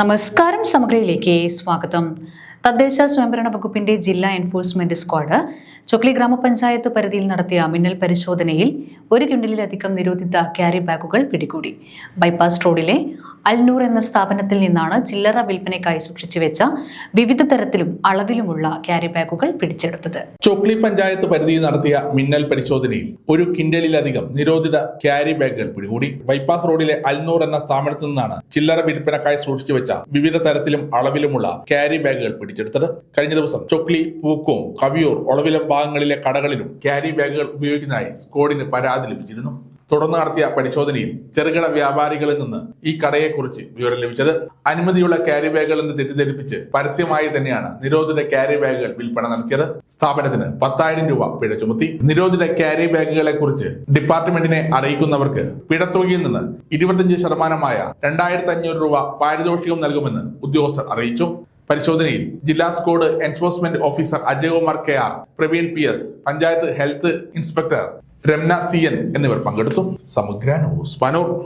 നമസ്കാരം സമഗ്രയിലേക്ക് സ്വാഗതം. തദ്ദേശ സ്വയംഭരണ വകുപ്പിന്റെ ജില്ലാ എൻഫോഴ്സ്മെന്റ് സ്ക്വാഡ് ചൊക്ലി ഗ്രാമപഞ്ചായത്ത് പരിധിയിൽ നടത്തിയ മിന്നൽ പരിശോധനയിൽ ഒരു ക്വിന്റലിലധികം നിരോധിത ക്യാരി ബാഗുകൾ പിടികൂടി. ബൈപ്പാസ് റോഡിലെ അൽനൂർ എന്ന സ്ഥാപനത്തിൽ നിന്നാണ് ചില്ലറ വിൽപ്പനയ്ക്കായി സൂക്ഷിച്ചു വെച്ച വിവിധ തരത്തിലും അളവിലുമുള്ള ക്യാരി ബാഗുകൾ പിടിച്ചെടുത്തത്. ചോക്ലി പഞ്ചായത്ത് പരിധിയിൽ നടത്തിയ മിന്നൽ പരിശോധനയിൽ ഒരു കിൻഡലിലധികം നിരോധിത ക്യാരി ബാഗുകൾ പിടികൂടി. ബൈപ്പാസ് റോഡിലെ അൽനൂർ എന്ന സ്ഥാപനത്തിൽ നിന്നാണ് ചില്ലറ വിൽപ്പനക്കായി സൂക്ഷിച്ചു വെച്ച വിവിധ തരത്തിലും അളവിലുമുള്ള ക്യാരി ബാഗുകൾ പിടിച്ചെടുത്തത്. കഴിഞ്ഞ ദിവസം ചോക്ലി പൂക്കോം കവിയൂർ ഒളവിലം ഭാഗങ്ങളിലെ കടകളിലും ക്യാരി ബാഗുകൾ ഉപയോഗിക്കുന്നതായി സ്കോഡിന് പരാതി ലഭിച്ചിരുന്നു. തുടർന്ന് നടത്തിയ പരിശോധനയിൽ ചെറുകിട വ്യാപാരികളിൽ നിന്ന് ഈ കടയെക്കുറിച്ച് വിവരം ലഭിച്ചത് അനുമതിയുള്ള ക്യാരി ബാഗുകൾ എന്ന് തെറ്റിദ്ധരിപ്പിച്ച് പരസ്യമായി തന്നെയാണ് നിരോധിത ക്യാരി ബാഗുകൾ വിൽപ്പന നടത്തിയത്. സ്ഥാപനത്തിന് പത്തായിരം രൂപ പിഴ ചുമത്തി. നിരോധിത ക്യാരി ബാഗുകളെ കുറിച്ച് ഡിപ്പാർട്ട്മെന്റിനെ അറിയിക്കുന്നവർക്ക് പിഴത്തുകയിൽ നിന്ന് ഇരുപത്തിയഞ്ച് ശതമാനമായ രണ്ടായിരത്തി അഞ്ഞൂറ് രൂപ പാരിതോഷികം നൽകുമെന്ന് ഉദ്യോഗസ്ഥർ അറിയിച്ചു. പരിശോധനയിൽ ജില്ലാ squad enforcement officer Ajayakumar K R Praveen P S panchayat health inspector Ramna C N എന്നിവർ പങ്കെടുത്തു. സമഗ്ര ന്യൂസ്.